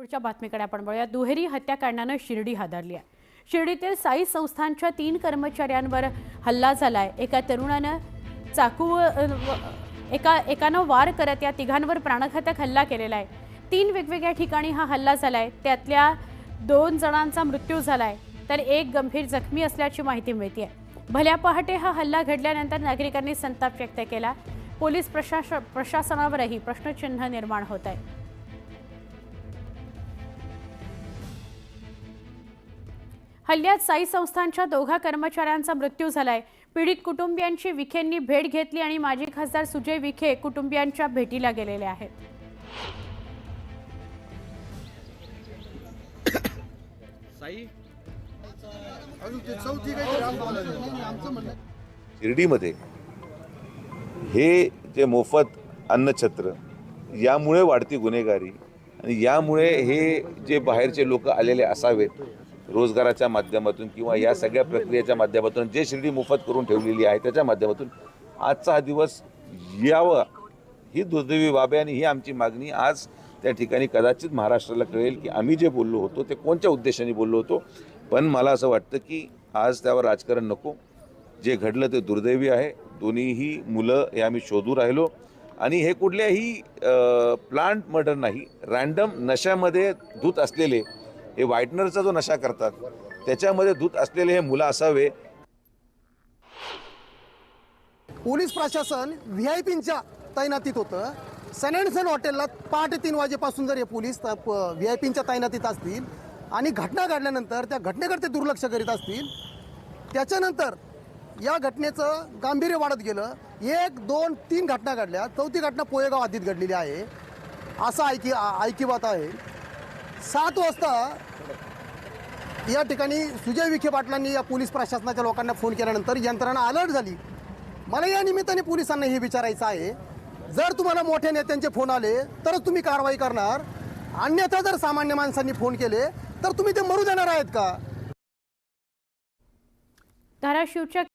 पुढच्या बातमीकडे आपण बघूया. दुहेरी हत्याकांडानं शिर्डी हादरली आहे. शिर्डीतील साई संस्थांच्या तीन कर्मचाऱ्यांवर हल्ला झालाय. एका तरुणानं चाकू एका एकानं वार करत या तिघांवर प्राणघातक हल्ला केलेला आहे. तीन वेगवेगळ्या ठिकाणी हा हल्ला झालाय. त्यातल्या दोन जणांचा मृत्यू झालाय. तर एक गंभीर जखमी असल्याची माहिती मिळते भल्या पहाटे हा हल्ला घडल्यानंतर नागरिकांनी संताप व्यक्त केला. पोलीस प्रशास प्रशासनावरही प्रश्नचिन्ह निर्माण होत आहे. हल्ल्यात साई संस्थांच्या दोघा कर्मचाऱ्यांचा मृत्यू झालाय. पीडित कुटुंबियांची विखेंनी भेट घेतली आणि माजी खासदार सुजय विखे कुटुंबियांच्या भेटीला गेलेले आहेत. साई? शिर्डीमध्ये हे जे मोफत अन्नछत्र यामुळे वाढती गुन्हेगारी आणि यामुळे हे जे बाहेरचे लोक आलेले असावेत रोजगाराच्या माध्यमातून किंवा या सगळ्या प्रक्रियेच्या माध्यमातून जे शिर्डी मोफत करून ठेवलेली आहे त्याच्या माध्यमातून आजचा हा दिवस यावं ही दुर्दैवी बाब आहे आणि ही आमची मागणी. आज त्या ठिकाणी कदाचित महाराष्ट्राला कळेल की आम्ही जे बोललो होतो ते कोणत्या उद्देशाने बोललो होतो. पण मला असं वाटतं की आज त्यावर राजकारण नको. जे घडलं ते दुर्दैवी आहे. दोन्हीही मुलं हे आम्ही शोधू राहिलो. आणि हे कुठल्याही प्लांट मर्डर नाही रँडम नशामध्ये धूत असलेले हे व्हाईटनरचा जो नशा करतात त्याच्यामध्ये धूत असलेले हे मुलं असावे. पोलीस प्रशासन व्ही आय पींच्या तैनातीत होतं. सन अँड सन हॉटेलला पहाटे तीन वाजेपासून जर हे पोलीस व्ही आय पींच्या तैनातीत असतील आणि घटना घडल्यानंतर त्या घटनेकडे ते दुर्लक्ष करीत असतील त्याच्यानंतर या घटनेचं गांभीर्य वाढत गेलं. एक दोन तीन घटना घडल्या. चौथी घटना पोयेगाव आधीत घडलेली आहे. असं ऐकी ऐकिवात बात आहे. सात वाजता या ठिकाणी सुजय विखे पाटलांनी या पोलीस प्रशासनाच्या लोकांना फोन केल्यानंतर यंत्रणा अलर्ट झाली. मला या निमित्ताने पोलिसांना हे विचारायचं आहे जर तुम्हाला मोठ्या नेत्यांचे फोन आले तरच तुम्ही कारवाई करणार. अन्यथा जर सामान्य माणसांनी फोन केले तर तुम्ही ते मरू देणार आहेत का? धाराशिवच्या